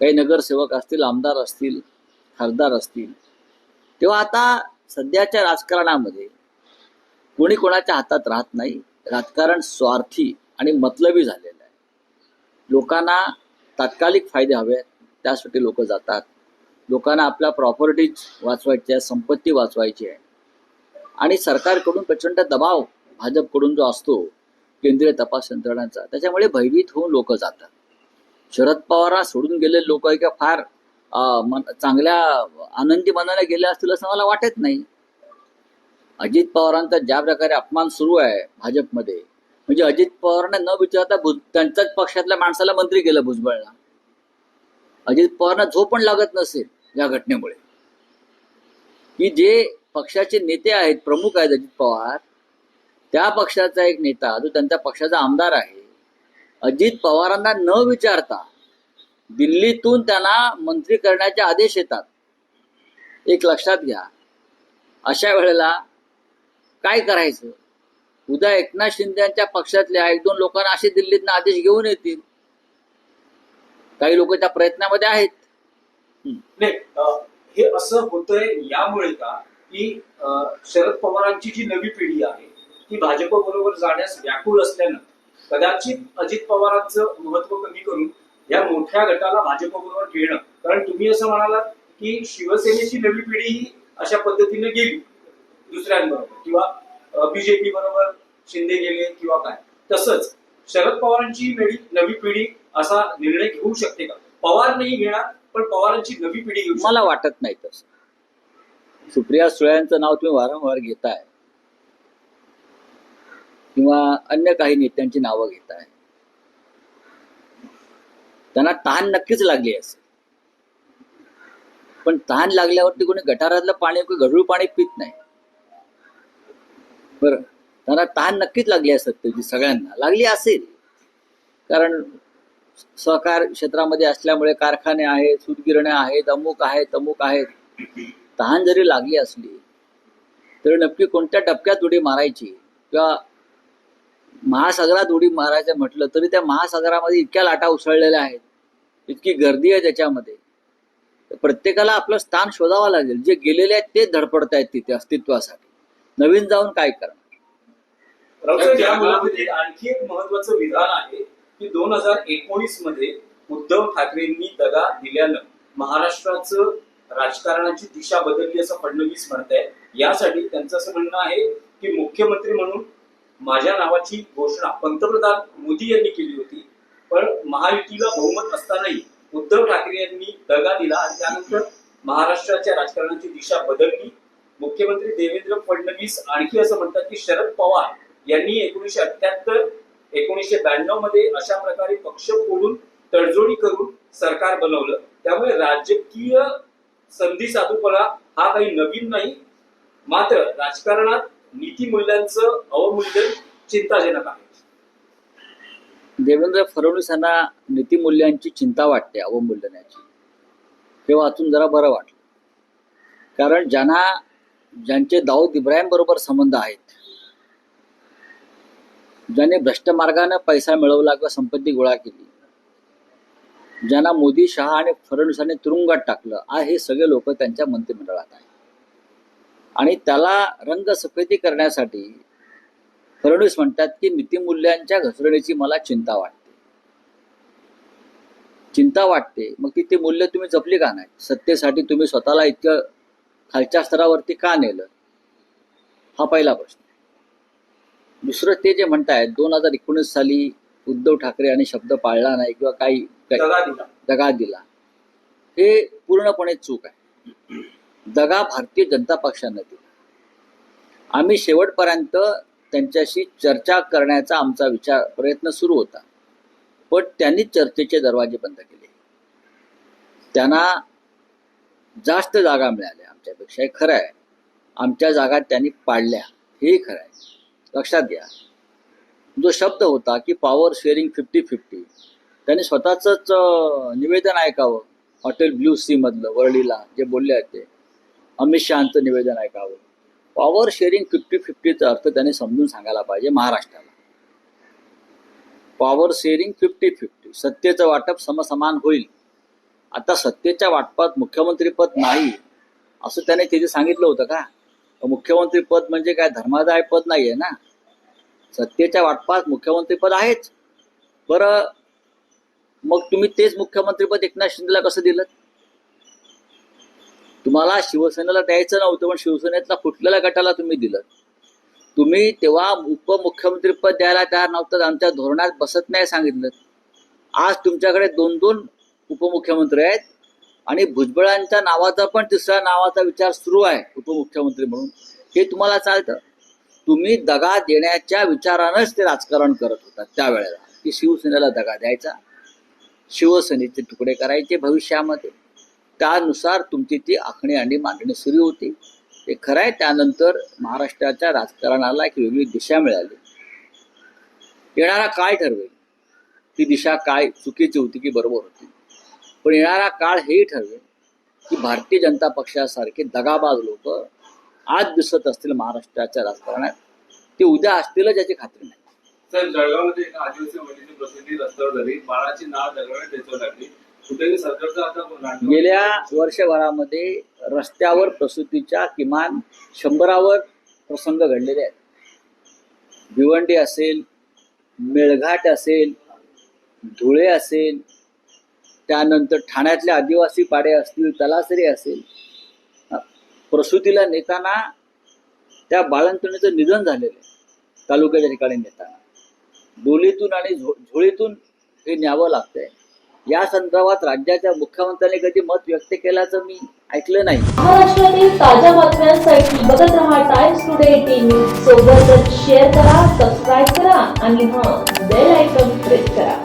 काही नगरसेवक असतील आमदार असतील खासदार असतील तेव्हा आता सध्याच्या राजकारणामध्ये कोणी कोणाच्या हातात राहत नाही. राजकारण स्वार्थी आणि मतलबी झालेलं आहे. लोकांना तात्कालिक फायदे हवे आहेत, त्यासाठी लोक जातात. लोकांना आपल्या प्रॉपर्टीज वाचवायच्या आहे संपत्ती वाचवायची आहे. आणि सरकारकडून प्रचंड दबाव भाजपकडून जो असतो केंद्रीय तपास यंत्रणांचा त्याच्यामुळे भयभीत होऊन लोक जातात. शरद पवारांना सोडून गेलेले लोक का फार चांगल्या आनंदी मनाने गेले असतील असं मला वाटत नाही. अजित पवारांचा ज्या प्रकारे अपमान सुरू आहे भाजपमध्ये म्हणजे अजित पवारांना न विचारता त्यांच्याच पक्षातल्या माणसाला मंत्री केलं भुजबळला. अजित पवारांना झोप पण लागत नसेल या घटनेमुळे. की जे पक्षाचे नेते आहेत प्रमुख आहेत अजित पवार त्या पक्षाचा एक नेता जो त्यांच्या पक्षाचा आमदार आहे अजित पवारांना न विचारता दिल्लीतून त्यांना मंत्री करण्याचे आदेश येतात. एक लक्षात घ्या. अशा वेळेला काय करायचं? उद्या एकनाथ शिंदे यांच्या पक्षातल्या एक दोन लोकांना असे दिल्लीतनं आदेश घेऊन येतील. काही लोक त्या प्रयत्नामध्ये आहेत. हे असं होतंय यामुळे का की शरद पवारांची जी नवी पिढी आहे ती भाजप बरोबर जाण्यास व्याकुळ असल्यानं कदाचित अजित पवारांचं महत्त्व कमी करून या मोठ्या गटाला भाजप बरोबर घेणं कारण तुम्ही असं म्हणालात की शिवसेनेची नवी पिढी ही अशा पद्धतीने गेली दुसऱ्यांबरोबर किंवा बीजेपी बरोबर शिंदे गेले किंवा काय. तसंच शरद पवारांची नवी नवी पिढी असा निर्णय घेऊ शकते का? पवार नाही घेणार पण पवारांची नवी पिढी घेऊ मला वाटत नाही तसं. सुप्रिया सुळ्यांचं नाव तुम्ही वारंवार घेताय. किंवा अन्य काही नेत्यांची नावं घेताय त्यांना तहान नक्कीच लागली असेल. पण तहान लागल्यावरती कोणी गटारातलं पाणी कोणी गढूळ पाणी पित नाही. बरं त्यांना तहान नक्कीच लागली असत त्याची सगळ्यांना. लागली असेल. कारण सहकार क्षेत्रामध्ये असल्यामुळे कारखाने आहेत सूतगिरण्या आहेत अमुक आहेत अमुक आहेत. तहान जरी लागली असली तरी नक्की कोणत्या टप्प्यात उडी मारायची किंवा महासागरात उडी मारायचं म्हटलं तरी त्या महासागरामध्ये इतक्या लाटा उसळलेल्या आहेत. इतकी गर्दी आहे त्याच्यामध्ये. प्रत्येकाला आपलं स्थान शोधावं लागेल. जे गेलेले आहेत ते धडपडत आहेत तिथे अस्तित्वासाठी. नवीन जाऊन काय करणार? आणखी एक महत्वाचं विधान आहे की दोन हजार एकोणीसमध्ये उद्धव ठाकरेंनी दगा दिल्यानं महाराष्ट्राचं राजकारणाची दिशा बदलली असं फडणवीस म्हणताय यासाठी त्यांचं असं म्हणणं आहे की मुख्यमंत्री म्हणून माझ्या नावाची घोषणा पंतप्रधान मोदी यांनी केली होती. पण महायुतीला बहुमत असतानाही उद्धव ठाकरे यांनी दगा दिला आणि त्यानंतर महाराष्ट्राच्या राजकारणाची दिशा बदलली. मुख्यमंत्री देवेंद्र फडणवीस आणखी असं म्हणतात की शरद पवार यांनी एकोणीशे अठ्याहत्तर एकोणीसशे ब्याण्णवमध्ये अशा प्रकारे पक्ष फोडून तडजोडी करून सरकार बनवलं. त्यामुळे राजकीय संधी साधूपणा हा काही नवीन नाही. मात्र राजकारणात नीतिमूल्यांचं अवमूल्यन चिंताजनक आहे. देवेंद्र फडणवीस यांना नीतिमूल्यांची चिंता वाटते अवमूल्यनाची. हे वाचून जरा बरं वाटलं. कारण ज्यांना ज्यांचे दाऊद इब्राहिम बरोबर संबंध आहेत ज्याने भ्रष्ट मार्गाने पैसा मिळवला किंवा संपत्ती गोळा केली ज्यांना मोदी शहा आणि फडणवीसांनी तुरुंगात टाकलं आ हे सगळे लोक त्यांच्या मंत्रिमंडळात आहेत. आणि त्याला रंगसफेदी करण्यासाठी फडणवीस म्हणतात की नीतिमूल्यांच्या घसरणीची मला चिंता वाटते. चिंता वाटते. मग ती ते मूल्य तुम्ही जपली का नाही? सत्तेसाठी तुम्ही स्वतःला इतकं खालच्या स्तरावरती का नेलं? हा पहिला प्रश्न दुसरं ते जे म्हणतायत दोन हजार एकोणीस साली उद्धव ठाकरे यांनी शब्द पाळला नाही किंवा काही दगा दिला. हे पूर्णपणे चूक आहे. दगा भारतीय जनता पक्षानं दिला. आम्ही शेवटपर्यंत त्यांच्याशी चर्चा करण्याचा आमचा विचार प्रयत्न सुरू होता. पण त्यांनी चर्चेचे दरवाजे बंद केले. त्यांना जास्त जागा मिळाल्या आमच्यापेक्षा हे खरं आहे. आमच्या जागा त्यांनी पाडल्या हेही खरं आहे. लक्षात घ्या. जो शब्द होता की पॉवर शेअरिंग फिफ्टी फिफ्टी त्यांनी स्वतःच निवेदन ऐकावं. हॉटेल ब्ल्यू सी मधलं वरळीला जे बोलले होते. अमित शहाचं निवेदन ऐकावं. पॉवर शेअरिंग फिफ्टी फिफ्टीचा अर्थ त्याने समजून सांगायला पाहिजे महाराष्ट्राला. पॉवर शेअरिंग फिफ्टी फिफ्टी सत्तेचं वाटप समसमान होईल. आता सत्तेच्या वाटपात मुख्यमंत्रीपद नाही असं त्याने तिथे सांगितलं होतं का? मुख्यमंत्री पद म्हणजे काय? धर्मादाय पद नाहीये ना? सत्तेच्या वाटपात मुख्यमंत्रीपद आहेच. बरं मग तुम्ही तेच मुख्यमंत्रीपद एकनाथ शिंदेला कसं दिलं तुम्हाला शिवसेनेला द्यायचं नव्हतं पण शिवसेनेतला फुटलेल्या गटाला तुम्ही दिलं. तुम्ही तेव्हा उपमुख्यमंत्रीपद द्यायला तयार नव्हतं आमच्या धोरणात बसत नाही सांगितलं. आज तुमच्याकडे दोन दोन उपमुख्यमंत्री आहेत आणि भुजबळांच्या नावाचा पण तिसऱ्या नावाचा विचार सुरू आहे उपमुख्यमंत्री म्हणून. हे तुम्हाला चालतं. तुम्ही दगा देण्याच्या विचारानंच ते राजकारण करत होता त्यावेळेला की शिवसेनेला दगा द्यायचा. शिवसेनेचे तुकडे करायचे भविष्यामध्ये. त्यानुसार तुमची ती आखणी आणि मांडणी सुरू होती. ते खरं आहे त्यानंतर महाराष्ट्राच्या राजकारणाला एक वेगळी दिशा मिळाली. येणारा काळ ठरवेल. ती दिशा काय चुकीची होती की बरोबर होती. पण येणारा काळ हेही ठरवेल की भारतीय जनता पक्षासारखे दगाबाज लोक आज दिसत असतील महाराष्ट्राच्या राजकारणात. ते उद्या असतीलच याची खात्री नाही. सर जळगावमध्ये एका आदिवासी महिलेची प्रसिद्धी रस्त्यावर झाली. बाळाची नाळ दगडाने त्याच्यावर लागली गेल्या वर्षभरामध्ये रस्त्यावर प्रसूतीच्या किमान शंभरावर प्रसंग घडलेले आहेत. भिवंडी असेल मेळघाट असेल धुळे असेल त्यानंतर ठाण्यातले आदिवासी पाडे असतील तलासरी असेल प्रसूतीला नेताना त्या बाळंतणीचं निधन झालेलं आहे तालुक्याच्या ठिकाणी नेताना. डोलीतून आणि झो झोळीतून हे न्यावं लागतंय. या संदर्भात राज्याच्या मुख्यमंत्र्यांनी कधी मत व्यक्त केल्याचं मी ऐकलं नाही. महाराष्ट्रातील ताज्या बातम्यांसाठी बघत रहा टाइम्स टुडे टीव्ही सोबतच शेअर करा सबस्क्राईब करा आणि हा बेल आयकॉन प्रेस करा.